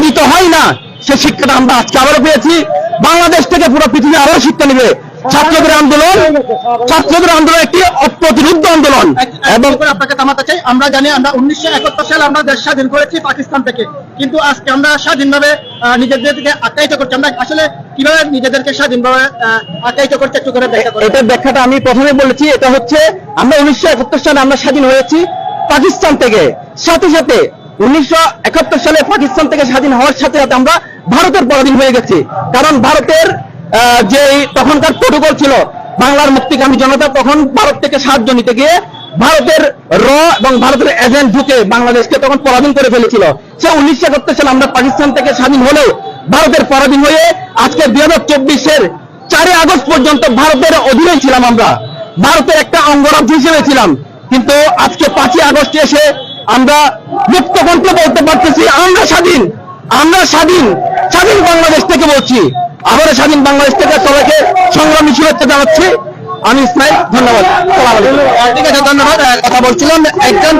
পরাজিত হয় না সে শিক্ষাটা আমরা আজকে আবারও পেয়েছি। বাংলাদেশ থেকে পুরো পৃথিবী আরও শিক্ষা নেবে। ছাত্রদের আন্দোলন ছাত্রদের আন্দোলন একটি অপ্রতিরোধ আন্দোলন। এবং আপনাকে থামাতে চাই। আমরা জানি আমরা উনিশশো একাত্তর সালে আমরা দেশ স্বাধীন করেছি পাকিস্তান থেকে। কিন্তু আজকে আমরা স্বাধীনভাবে নিজেদেরকে আখ্যায়িত করছি। আমরা আসলে কীভাবে নিজেদেরকে স্বাধীনভাবে আখ্যায়িত করতে একটু করে দেখা এটার ব্যাখ্যাটা আমি প্রথমে বলেছি এটা হচ্ছে আমরা উনিশশো একাত্তর সালে আমরা স্বাধীন হয়েছি পাকিস্তান থেকে। সাথে সাথে উনিশশো একাত্তর সালে পাকিস্তান থেকে স্বাধীন হওয়ার সাথে সাথে আমরা ভারতের পরাধীন হয়ে গেছি। কারণ ভারতের যে তখনকার প্রোটোকল ছিল, বাংলার মুক্তিকামী জনতা তখন ভারত থেকে সাহায্য নিতে গিয়ে ভারতের র এবং ভারতের এজেন্ট ঢুকে বাংলাদেশকে তখন পরাধীন করে ফেলেছিল। সে উনিশশো একাত্তর সালে আমরা পাকিস্তান থেকে স্বাধীন হলেও ভারতের পরাধীন হয়ে আজকে দুই হাজার চব্বিশের চারই আগস্ট পর্যন্ত ভারতের অধীনে ছিলাম আমরা। ভারতের একটা অঙ্গরাজ্য হিসেবে ছিলাম। কিন্তু আজকে পাঁচই আগস্ট এসে আমরা মুক্ত কণ্ঠে বলতে পারতেছি, আমরা স্বাধীন আমরা স্বাধীন স্বাধীন বাংলাদেশ থেকে বলছি। আবারও স্বাধীন বাংলাদেশ থেকে সবাইকে সংগ্রামী শুভেচ্ছা জানাচ্ছি। আমি ইসমাইল, ধন্যবাদ। ঠিক আছে, ধন্যবাদ। কথা বলছিলাম। একজন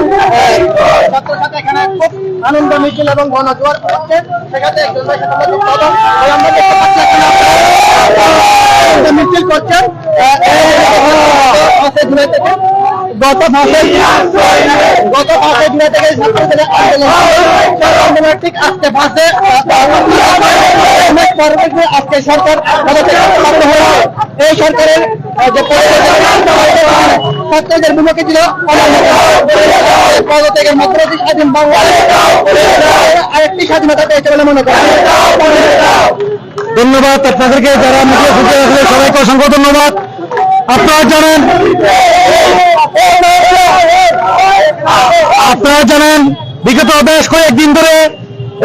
আনন্দ, মিছিল এবং গণজোয়ার হচ্ছে সেখানে মিছিল করছেন। গত পাঁচে গত পাঁচে জুলাই থেকে ছাত্রদের আন্দোলন ঠিক আজকে সরকার এই সরকারের যে ছাত্রদের বিমুখে ছিল পদত্যাগের যে স্বাধীন আরেকটি স্বাধীনতা পেয়েছে বলে মনে ধন্যবাদ আপনাদেরকে যারা মিডিয়া ফুটে রাখলে সবাইকে অসংখ্য ধন্যবাদ। আপনারা জানেন? আপনারা জানেন? বিগত বেশ কয়েকদিন ধরে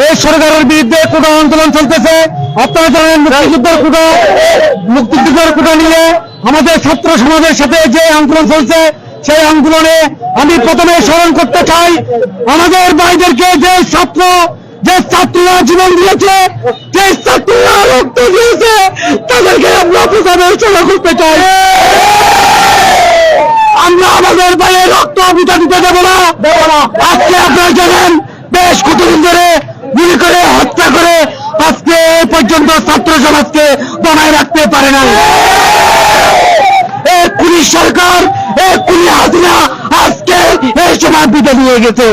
এই সরকারের বিরুদ্ধে কোটা আন্দোলন চলতেছে। আপনারা জানেন মুক্তিযুদ্ধের কোটা মুক্তিযুদ্ধের কোটা নিয়ে আমাদের ছাত্র সমাজের সাথে যে আন্দোলন চলছে, সেই আন্দোলনে আমি প্রথমে স্মরণ করতে চাই, আমাদের ভাইদেরকে যে ছাত্র যে ছাত্ররা জীবন দিয়েছে, যে ছাত্ররা রক্ত দিয়েছে, তাদেরকে আমরা প্রথমে উৎসর্গ করতে চাই। আমরা আমাদের ভাইয়ের রক্ত অবিতা দিতে দেবো না। আজকে আপনারা জানেন, বেশ কতদিন ধরে গুলি করে, হত্যা করে আজকে এ পর্যন্ত ছাত্র সমাজকে দমায় রাখতে পারে না এই পুলিশ সরকার এই পুলিশ হাজিরা আজকে এই সময় বিদে নিয়ে গেছে।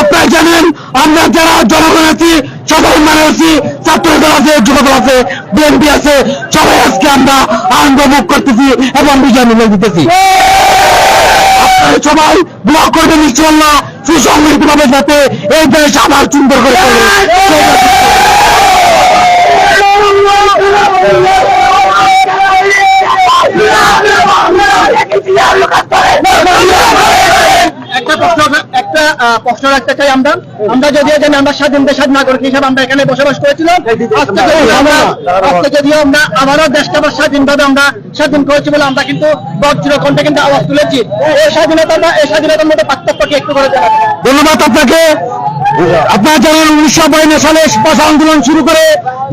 আপনারা জানেন, আমরা যারা জনগণ আছি, সবাই মানে আছি ছাত্র দল আছে, যুবদল আছে, বিএনপি আছে, সবাই আজকে আমরা আনন্দ ভোগ করতেছি এবং বিজয় মিলে দিতেছি। সবাই ব্লক করবেন ইনশাল্লাহ সুসংগঠিত ভাবে যাতে এই দেশ আবার সুন্দর করে প্রশ্ন রাখতে চাই আমরা। আমরা যদিও জানি আমরা স্বাধীন দেশ স্বাধীন নাগরিক হিসাবে আমরা এখানে বসবাস করেছিলাম। আজকে যদিও আমরা আজকে আমরা আবারও দেশটা আবার স্বাধীনভাবে আমরা স্বাধীন করেছি বলে আমরা কিন্তু বজ্রকণ্ঠে কিন্তু আওয়াজ তুলেছি। এই স্বাধীনতা আমরা এই স্বাধীনতার মধ্যে পার্থক্য কি একটু করে ধন্যবাদ আপনাকে। আপনারা জানেন উনিশশো বায়ান্ন সালে ভাষা আন্দোলন শুরু করে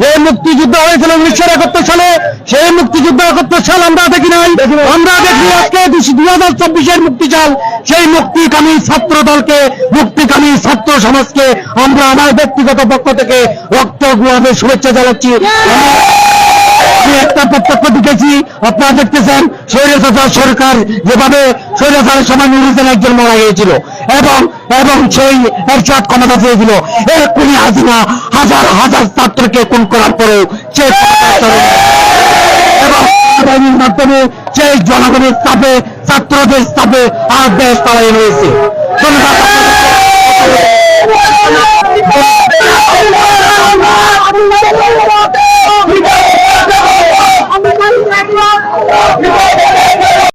যে মুক্তিযুদ্ধ হয়েছিল উনিশশো একাত্তর সালে সেই মুক্তিযুদ্ধ একাত্তর সাল আমরা দেখি নাই। আমরা দেখি আজকে দুই হাজার চব্বিশের মুক্তি চাল সেই মুক্তিকামী ছাত্র দলকে মুক্তিকামী ছাত্র সমাজকে আমরা আমার ব্যক্তিগত পক্ষ থেকে রক্ত গুয়াবে শুভেচ্ছা জানাচ্ছি। একটা প্রত্যক্ষ দেখেছি আপনারা দেখতেছেন স্বৈরাচার সরকার যেভাবে স্বৈরাচারের সময় নুরুদ্দিন একজন মারা গিয়েছিল এবং এবং সেই এরশাদ ক্ষমতা চেয়েছিল এর কোনি হাসিনা হাজার হাজার ছাত্রকে খুন করার গেছে। এবং মাধ্যমে সেই জনগণের চাপে, ছাত্রদের চাপে আর দেশ তারাই রয়েছে।